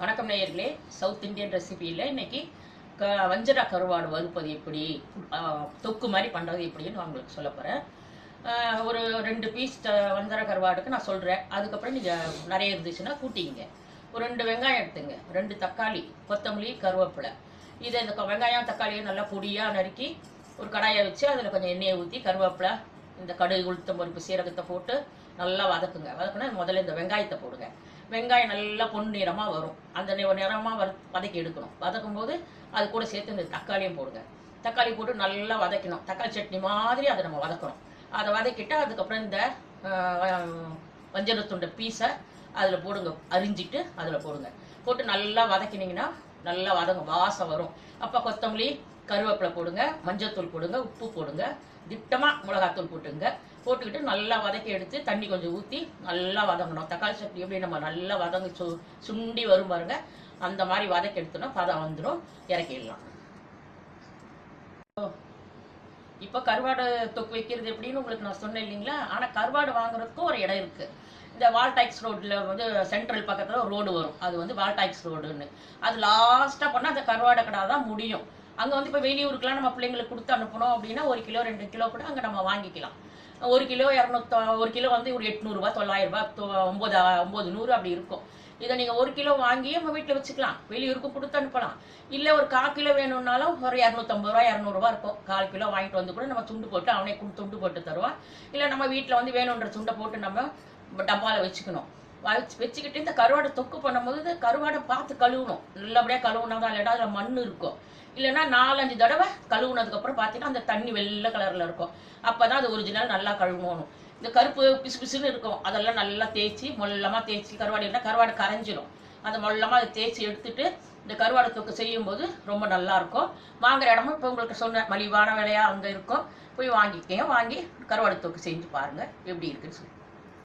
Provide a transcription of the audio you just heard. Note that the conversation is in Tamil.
வணக்கம் நேயர்களே. சவுத் இந்தியன் ரெசிபியில் இன்னைக்கு க வஞ்சரா கருவாடு வறுப்பது எப்படி? தொக்கு மாதிரி பண்ணுறது எப்படின்னு நான் உங்களுக்கு சொல்ல போகிறேன் ஒரு ரெண்டு பீஸ் வஞ்சர கருவாடுக்கு நான் சொல்கிறேன் அதுக்கப்புறம் நீங்கள் நிறைய இருந்துச்சுன்னா கூட்டிங்க ஒரு ரெண்டு வெங்காயம் எடுத்துங்க. ரெண்டு தக்காளி கொத்தமல்லி கருவேப்பிலை. இதை இந்த வெங்காயம் தக்காளியை நல்லா பொடியாக நறுக்கி ஒரு கடாயை வச்சு அதில் கொஞ்சம் எண்ணெயை ஊற்றி கருவேப்பிலை இந்த கடுகு உளுத்தம் பருப்பு சீரகத்தை போட்டு நல்லா வதக்குங்க. வதக்குனா முதல்ல இந்த வெங்காயத்தை போடுங்க. வெங்காயம் நல்லா பொன் நிறமாக வரும். அந்த நிறமாக வர வதக்கி எடுக்கணும். வதக்கும் போது அது கூட சேர்த்து இந்த தக்காளியும் போடுங்க. தக்காளி போட்டு நல்லா வதக்கணும். தக்காளி சட்னி மாதிரி அதை நம்ம வதக்கணும். அதை வதக்கிட்டு அதுக்கப்புறம் இந்த வஞ்சரத்துண்ட பீஸை அதில் போடுங்க. அரிஞ்சிட்டு அதில் போடுங்க. போட்டு நல்லா வதக்கினீங்கன்னா நல்லா வதங்க வாசம் வரும். அப்போ கொத்தமல்லி கருவேப்பிலை போடுங்க மஞ்சத்தூள் போடுங்க உப்பு போடுங்க திட்டமாக மிளகாத்தூள் போட்டுங்க. போட்டுக்கிட்டு நல்லா வதக்கி எடுத்து தண்ணி கொஞ்சம் ஊற்றி நல்லா வதங்கணும். தக்காளி சட்னி எப்படி நம்ம நல்லா வதங்கி சு சுண்டி வரும் பாருங்க. அந்த மாதிரி வதக்கி எடுத்தோன்னா பதம் வந்துடும் இறக்கிடலாம். இப்போ கருவாடு தொக்கு வைக்கிறது எப்படின்னு உங்களுக்கு நான் சொன்னேன் இல்லைங்களா? ஆனால் கருவாடு வாங்குறதுக்கும் ஒரு இடம் இருக்கு. இந்த வால்டாக்ஸ் ரோட்ல வந்து சென்ட்ரல் பக்கத்தில் ஒரு ரோடு வரும். அது வந்து வால்டாக்ஸ் ரோடுன்னு அது லாஸ்ட்டாக போனால் அந்த கருவாடை கடை தான் முடியும். அங்கே வந்து இப்போ வெளியூருக்குலாம் நம்ம பிள்ளைங்களுக்கு கொடுத்து அனுப்பணும் அப்படின்னா ஒரு கிலோ ரெண்டு கிலோ கூட அங்கே நம்ம வாங்கிக்கலாம். ஒரு கிலோ இரநூத்தா ஒரு கிலோ வந்து ஒரு எட்நூறுபா தொள்ளாயிரம் ரூபாய் தொ- ஒன்பது ஒன்பது நூறு அப்படி இருக்கும். இதை நீங்கள் ஒரு கிலோ வாங்கி நம்ம வீட்டில் வச்சுக்கலாம். வெளியூருக்கு கொடுத்து அனுப்பலாம். இல்லை ஒரு கால் கிலோ வேணும்னாலும் ஒரு இரநூத்தம்பது ரூபா இரநூறுபா இருக்கும். கால் கிலோ வாங்கிட்டு வந்து கூட நம்ம துண்டு போட்டு அவனே கொடுத்து துண்டு போட்டு தருவான் இல்லை நம்ம வீட்டில் வந்து வேணுன்ற துண்டை போட்டு நம்ம டப்பாவில் வச்சுக்கணும். வச்சு வச்சுக்கிட்டு இந்த கருவாடை தொக்கு பண்ணும்போது கருவாடை பார்த்து கழுவணும். நல்லபடியாக கழுவுனா தான் இல்லைன்னா அதில் மண் இருக்கும். இல்லைன்னா நாலஞ்சு தடவை கழுவுனதுக்கப்புறம் பார்த்தீங்கன்னா அந்த தண்ணி வெள்ளை கலரில் இருக்கும். அப்போ தான் அது ஒரிஜினல் நல்லா கழுவணும். இந்த கருப்பு பிசு பிசுன்னு இருக்கும். அதெல்லாம் நல்லா தேய்ச்சி மொல்லமாக தேய்ச்சி கருவாடு இருந்தால் கருவாடு கரைஞ்சிடும் அந்த மொல்லமாக அதை தேய்ச்சி எடுத்துட்டு இந்த கருவாடு தொக்கு செய்யும்போது ரொம்ப நல்லாயிருக்கும் வாங்குகிற வாங்குற இடமும் இப்போ உங்களுக்கு சொன்ன மலிவான விலையாக அங்கே இருக்கும். போய் வாங்கிக்கங்க வாங்கி கருவாடு தொக்கு செஞ்சு பாருங்கள் எப்படி இருக்குன்னு சொல்லி.